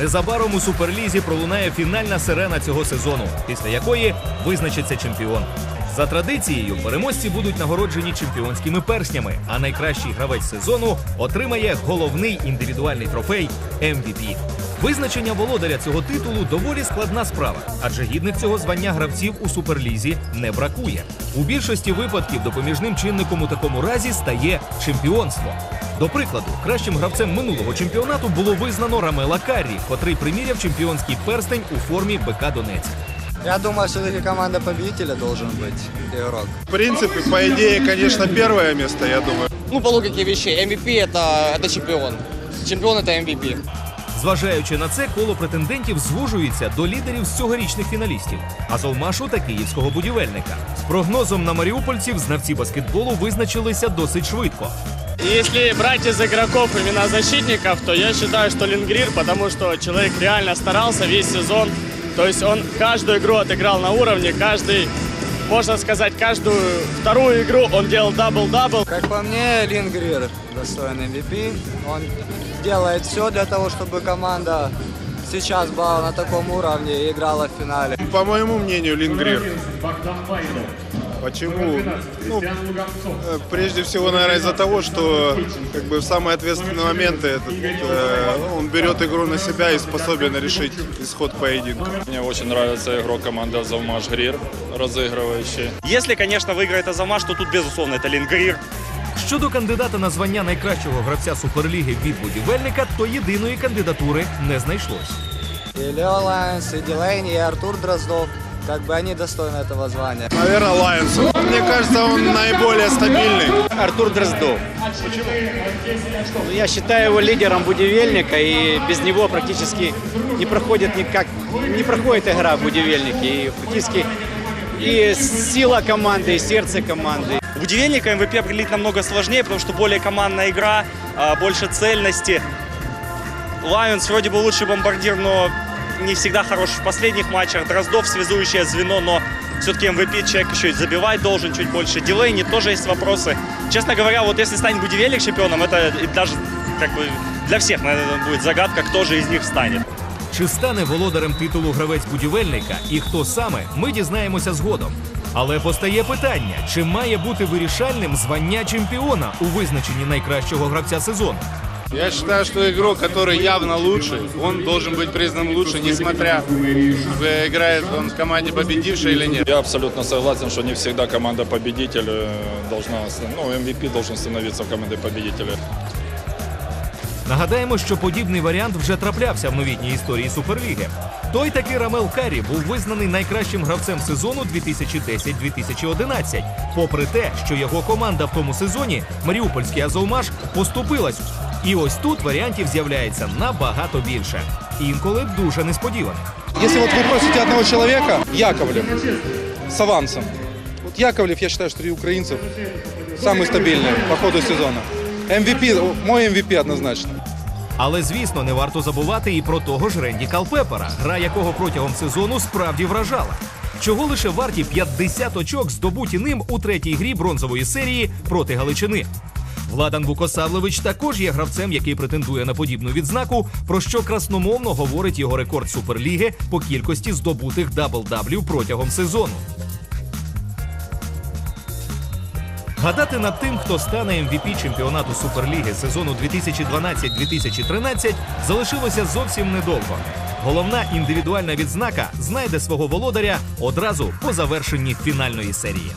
Незабаром у суперлізі пролунає фінальна сирена цього сезону, після якої визначиться чемпіон. За традицією, переможці будуть нагороджені чемпіонськими перснями, а найкращий гравець сезону отримає головний індивідуальний трофей MVP. Визначення володаря цього титулу доволі складна справа, адже гідних цього звання гравців у суперлізі не бракує. У більшості випадків допоміжним чинником у такому разі стає чемпіонство. До прикладу, кращим гравцем минулого чемпіонату було визнано Рамела Каррі, котрий приміряв чемпіонський перстень у формі БК Донецьк. Я думаю, все-таки команда победителя должен быть игрок. В принципе, по идее, конечно, первое место, я думаю. Ну, по логике вещей, MVP это, это чемпион. Чемпион это MVP. Зважаючи на це, коло претендентів звужується до лідерів з цьогорічних фіналістів Азовмашу та київського будівельника. З прогнозом на маріупольців знавці баскетболу визначилися досить швидко. Если брать из игроков имена защитников, то я считаю, что Лингрир, потому что человек реально старался весь сезон. То есть он каждую игру отыграл на уровне, каждый, можно сказать, каждую вторую игру он делал дабл-дабл. Как по мне, Лингрир достоин MVP. Он делает все для того, чтобы команда сейчас была на таком уровне и играла в финале. По моему мнению, Лингрир. Почему? Ну, э, прежде всего, наверное, из-за того, что как бы в самые ответственные моменты этот, э, он берет игру на себя и способен решить исход поединка. Мне очень нравится игрок команды Азовмаш Грир, разыгрывающий. Если, конечно, выиграет Азамаш, то тут, безусловно, это Лингрир. Щодо кандидата на звання найкращого гравця суперліги від будівельника, то єдиної кандидатури не знайшлось. И Лео Лайнс, и Дилейни, и Артур Дроздов. Как бы они достойны этого звания. Наверное, Лайонсу. Мне кажется, он наиболее стабильный. Артур Дроздов. Ну, Я считаю его лидером будивельника, и без него практически не проходит никак, не проходит игра в будивельнике. И практически и сила команды, и сердце команды. У Будивельника МВП определить намного сложнее, потому что более командная игра, а, больше цельности. Лайонс вроде бы лучший бомбардир, но не всегда хорош в последних матчах. Дроздов связующее звено, но все-таки МВП человек еще и забивать должен чуть больше. Дилейни тоже есть вопросы. Честно говоря, вот если станет Будивельник чемпионом, это и даже как бы для всех, наверное, будет загадка, кто же из них станет. Чи стане володарем титулу гравець будівельника і хто саме, ми дізнаємося згодом. Але постає питання: чи має бути вирішальним звання чемпіона у визначенні найкращого гравця сезону? Я считаю, что игрок, который явно лучше, он должен быть признан лучше, несмотря, э, играет он в команде победившей или нет. Я абсолютно согласен, что не всегда команда победитель э, должна, ну, MVP должен становиться в команде победителя. Нагадаємо, що подібний варіант вже траплявся в новітній історії Суперліги. Той таки Рамел Карі був визнаний найкращим гравцем сезону 2010-2011, попри те, що його команда в тому сезоні, Маріупольський Азовмаш, поступилась. І ось тут варіантів з'являється набагато більше. Інколи дуже несподіваних. Если вот вы просите одного человека, Яковлев, с авансом. Вот Яковлев, я считаю, что среди украинцев самый стабильный по ходу сезона. MVP, мой MVP однозначно. Але звісно, не варто забувати і про того ж Ренді Калпепера, гра якого протягом сезону справді вражала. Чого лише варті 50 очок, здобуті ним у третій грі бронзової серії проти Галичини. Владан Вукосавлевич також є гравцем, який претендує на подібну відзнаку, про що красномовно говорить його рекорд Суперліги по кількості здобутих дабл-даблів протягом сезону. Гадати над тим, хто стане MVP чемпіонату Суперліги сезону 2012-2013, залишилося зовсім недовго. Головна індивідуальна відзнака знайде свого володаря одразу по завершенні фінальної серії.